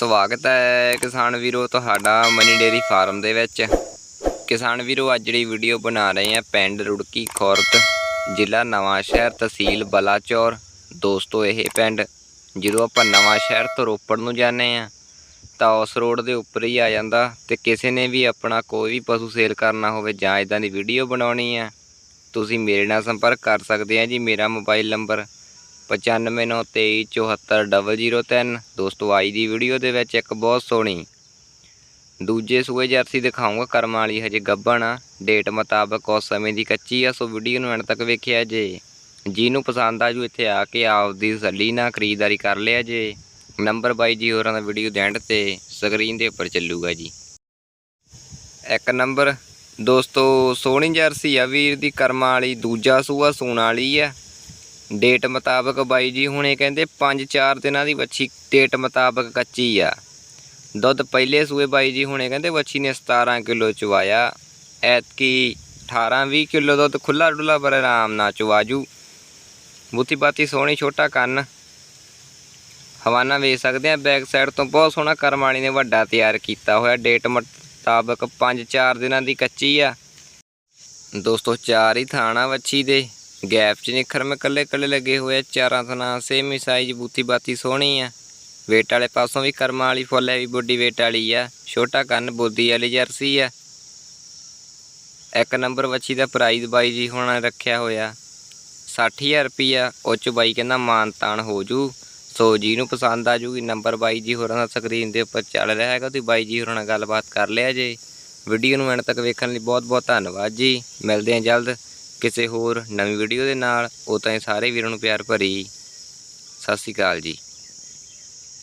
ਸਵਾਗਤ ਹੈ ਕਿਸਾਨ ਵੀਰੋ ਤੁਹਾਡਾ ਮਨੀ ਡੇਰੀ ਫਾਰਮ ਦੇ ਵਿੱਚ। ਕਿਸਾਨ ਵੀਰੋ, ਅੱਜ ਜਿਹੜੀ ਵੀਡੀਓ ਬਣਾ ਰਹੇ ਆ ਪਿੰਡ ਰੁੜਕੀ ਖੁਰਦ ਜ਼ਿਲ੍ਹਾ ਨਵਾਂ ਸ਼ਹਿਰ ਤਹਿਸੀਲ ਬਲਾਚੌਰ। ਦੋਸਤੋ, ਇਹ ਪਿੰਡ, ਜਦੋਂ ਆਪਾਂ ਨਵਾਂ ਸ਼ਹਿਰ ਤੋਂ ਰੋਪੜ ਨੂੰ ਜਾਂਦੇ ਆ ਤਾਂ ਉਸ ਰੋਡ ਦੇ ਉੱਪਰ ਹੀ ਆ ਜਾਂਦਾ ਤੇ ਕਿਸੇ ਨੇ ਵੀ ਆਪਣਾ ਕੋਈ ਵੀ ਪਸ਼ੂ ਸੇਲ ਕਰਨਾ ਹੋਵੇ ਜਾਂ ਇਦਾਂ ਦੀ ਵੀਡੀਓ ਬਣਾਉਣੀ ਆ ਤੁਸੀਂ ਮੇਰੇ ਨਾਲ ਸੰਪਰਕ ਕਰ ਸਕਦੇ ਆ ਜੀ। ਮੇਰਾ ਮੋਬਾਈਲ ਨੰਬਰ 9593247003 ਦੋਸਤੋ, ਆਈ ਦੀ ਵੀਡੀਓ ਦੇ ਵਿੱਚ ਇੱਕ ਬਹੁਤ ਸੋਹਣੀ। ਦੂਜੇ ਸੂਏ ਜਰਸੀ ਦਿਖਾਉਂਗਾ ਕਰਮਾਂ ਵਾਲੀ ਹਜੇ ਗੱਭਣ। ਆ ਡੇਟ ਮੁਤਾਬਕ ਉਸ ਸਮੇਂ ਦੀ ਕੱਚੀ ਆ, ਸੋ ਵੀਡੀਓ ਨੂੰ ਐਂਡ ਤੱਕ ਵੇਖਿਆ ਜੇ। ਜਿਹਨੂੰ ਪਸੰਦ ਆ ਜੂ ਇੱਥੇ ਆ ਕੇ ਆਪਦੀ ਤਸੱਲੀ ਨਾਲ ਖਰੀਦਦਾਰੀ ਕਰ ਲਿਆ ਜੇ। ਨੰਬਰ ਬਾਈ ਜੀ, ਹੋਰਾਂ ਦਾ ਵੀਡੀਓ ਦੇ ਤੇ ਸਕਰੀਨ ਦੇ ਉੱਪਰ ਚੱਲੂਗਾ ਜੀ। ਇੱਕ ਨੰਬਰ। ਦੋਸਤੋ, ਸੋਹਣੀ ਜਰਸੀ ਆ ਵੀਰ ਦੀ, ਕਰਮਾਂ ਵਾਲੀ, ਦੂਜਾ ਸੂਆ ਸੂਣ ਵਾਲੀ ਆ। ਡੇਟ ਮੁਤਾਬਕ ਬਾਈ ਜੀ ਹੁਣੇ ਕਹਿੰਦੇ 5-4 ਦਿਨਾਂ ਦੀ ਵੱਛੀ ਡੇਟ ਮੁਤਾਬਕ ਕੱਚੀ ਆ। ਦੁੱਧ ਪਹਿਲੇ ਸੂਏ ਬਾਈ ਜੀ ਹੁਣੇ ਕਹਿੰਦੇ ਵੱਛੀ ਨੇ 17 ਕਿਲੋ ਚਵਾਇਆ। ਐਤਕੀ 18-20 ਕਿਲੋ ਦੁੱਧ ਖੁੱਲਾ ਡੁੱਲਾ ਪਰ ਆਰਾਮ ਨਾਲ ਚਵਾਜੂ। ਬੁੱਤੀ ਬਾਤੀ ਸੋਹਣੀ ਛੋਟਾ ਕੰਨ। ਹਵਾਨਾ ਵੇਚ ਸਕਦੇ ਆ ਬੈਕ ਸਾਈਡ ਤੋਂ ਬਹੁਤ ਸੋਹਣਾ ਕਰਮਾਣੀ ਨੇ ਵੱਡਾ ਤਿਆਰ ਕੀਤਾ ਹੋਇਆ। ਡੇਟ ਮੁਤਾਬਕ 5-4 ਦਿਨਾਂ ਦੀ ਕੱਚੀ ਆ। ਦੋਸਤੋ ਚਾਰ ਹੀ ਥਾਣਾ ਵੱਛੀ ਦੇ। ਗੈਪ 'ਚ ਨਿਖਰ ਮੇ ਕੱਲੇ ਕੱਲੇ ਲੱਗੇ ਹੋਏ ਆ, ਚਾਰਾਂ ਥਣਾ ਸੇਮ ਹੀ ਸਾਈਜ਼ ਬੂਥੀ ਬਾਤੀ ਸੋਹਣੀ ਆ। ਵੇਟ ਵਾਲੇ ਪਾਸੋਂ ਵੀ ਕਰਮਾਂ ਵਾਲੀ ਫੁੱਲ ਹੈ, ਵੀ ਬੋਡੀ ਵੇਟ ਵਾਲੀ ਆ। ਛੋਟਾ ਕੰਨ, ਬੋਦੀ ਵਾਲੀ ਜਰਸੀ ਆ। ਇੱਕ ਨੰਬਰ ਵੱਛੀ ਦਾ ਪ੍ਰਾਈਜ਼ ਬਾਈ ਜੀ ਹੁਣ ਰੱਖਿਆ ਹੋਇਆ 60000 ਰੁਪਿਆ ਉਹ 'ਚ ਬਾਈ ਕਹਿੰਦਾ ਮਾਨ ਤਾਨ ਹੋ ਜੂ। ਸੋ ਨੂੰ ਪਸੰਦ ਆ ਜੂਗੀ। ਨੰਬਰ ਬਾਈ ਜੀ ਹੋਰਾਂ ਦਾ ਸਕਰੀਨ ਦੇ ਉੱਪਰ ਚੱਲ ਰਿਹਾ ਹੈਗਾ। ਤੁਸੀਂ ਬਾਈ ਜੀ ਹੋਰਾਂ ਨਾਲ ਗੱਲਬਾਤ ਕਰ ਲਿਆ ਜੇ। ਵੀਡੀਓ ਨੂੰ ਐਂਡ ਤੱਕ ਵੇਖਣ ਲਈ ਬਹੁਤ ਬਹੁਤ ਧੰਨਵਾਦ ਜੀ। ਮਿਲਦੇ ਹਾਂ ਜਲਦ। ਕਿਸੇ ਹੋਰ ਨਵੀਂ ਵੀਡੀਓ ਦੇ ਨਾਲ, ਉਹ ਤਾਂ ਸਾਰੇ ਵੀਰਾਂ ਨੂੰ ਪਿਆਰ ਭਰੀ ਸਤਿ ਸ਼੍ਰੀ ਅਕਾਲ ਜੀ।